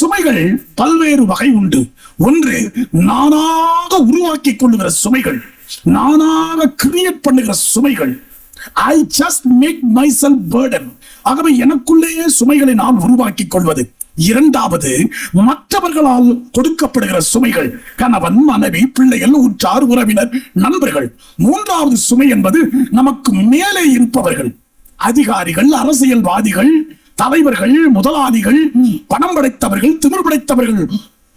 சுமைகள் பல்வேறு வகை உண்டு. ஒன்று நானாக உருவாக்கி கொள்ளுகிற சுமைகள். நானாக கிரியேட் பண்ணுகிற சுமைகள். I just make my self burden ஆகவே எனக்குள்ளேயே சுமைகளை நான் உருவாக்கிக் கொள்வது. இரண்டாவது மற்றவர்களால் கொடுக்கப்படுகிற சுமைகள். கணவன் மனைவி பிள்ளைகள் உற்றார் உறவினர் நண்பர்கள். மூன்றாவது சுமை என்பது நமக்கு மேலே இருப்பவர்கள். அதிகாரிகள் அரசியல்வாதிகள் தலைவர்கள் முதலாளிகள் பணம் படைத்தவர்கள் திமிர் படைத்தவர்கள்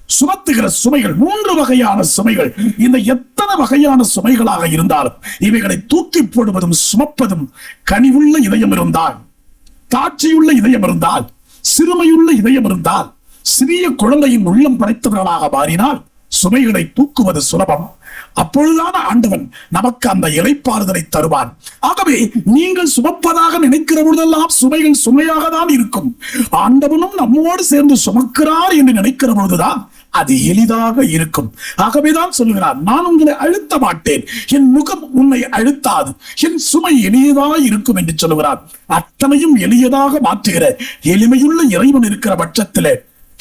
சுமத்துகிற சுமைகள் மூன்று வகையான சுமைகள். இந்த எத்தனை வகையான சுமைகளாக இருந்தாலும் இவைகளை தூக்கி போடுவதும் சுமப்பதும் கனிவுள்ள இதயம் இருந்தால் தாட்சியுள்ள இதயம் இருந்தால் சிறுமையுள்ள இதயம் இருந்தால் சிறிய குழந்தையின் உள்ளம் படைத்தவர்களாக மாறினால் சுமைகளை தூக்குவது சுலபம். அப்பொழுதான ஆண்டவன் நமக்கு அந்த இலைப்பாறுதலை தருவான். ஆகவே நீங்கள் சுமப்பதாக நினைக்கிற பொழுதெல்லாம் சுமைகள் சுமையாக தான் இருக்கும். ஆண்டவனும் நம்மோடு சேர்ந்து சுமக்கிறார் என்று நினைக்கிற பொழுதுதான் அது எளிதாக இருக்கும். ஆகவேதான் சொல்லுகிறார் நான் உங்களை அழுத்த மாட்டேன். என் முகம் உன்னை அழுத்தாது. என் சுமை எளியதாக இருக்கும் என்று சொல்லுகிறார். அத்தனையும் எளியதாக மாற்றுகிற எளிமையுள்ள இறைவன் இருக்கிற பட்சத்திலே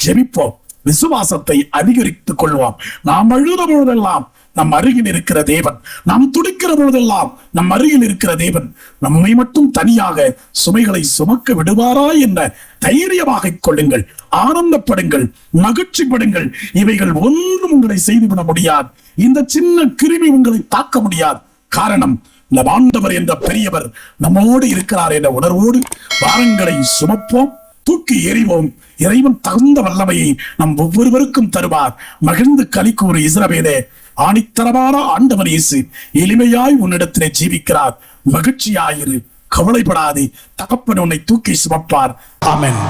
ஜெபிப்போம். விசுவாசத்தை அதிகரித்துக் கொள்வோம் நாம் அழுத பொழுதெல்லாம் நம் அருகில் இருக்கிற தேவன் நாம் துடிக்கிற பொழுதெல்லாம் நம் அருகில் இருக்கிற தேவன் நம்மை மட்டும் தனியாக சுமைகளை சுமக்க விடுவாரா என்ற தைரியமாக கொள்ளுங்கள் ஆனந்தப்படுங்கள் மகிழ்ச்சிப்படுங்கள். இவைகள் ஒன்றும் உங்களை செய்துவிட முடியாது. இந்த சின்ன கிருமி உங்களை தாக்க முடியாது. காரணம் நம் ஆண்டவர் என்ற பெரியவர் நம்மோடு இருக்கிறார் என்ற உணர்வோடு வாரங்களை சுமப்போம். தூக்கி எறிவோம். இறைவன் தகுந்த வல்லமையை நம் ஒவ்வொருவருக்கும் தருவார். மகிழ்ந்து களி கூறு இஸ்ரவேலே ஆணித்தரமான ஆண்டவர் இயேசு எளிமையாய் உன்னிடத்திலே ஜீவிக்கிறார். மகிழ்ச்சியாயிரு கவலைப்படாதே தகப்பன் உன்னை தூக்கி சுமப்பார். ஆமென்.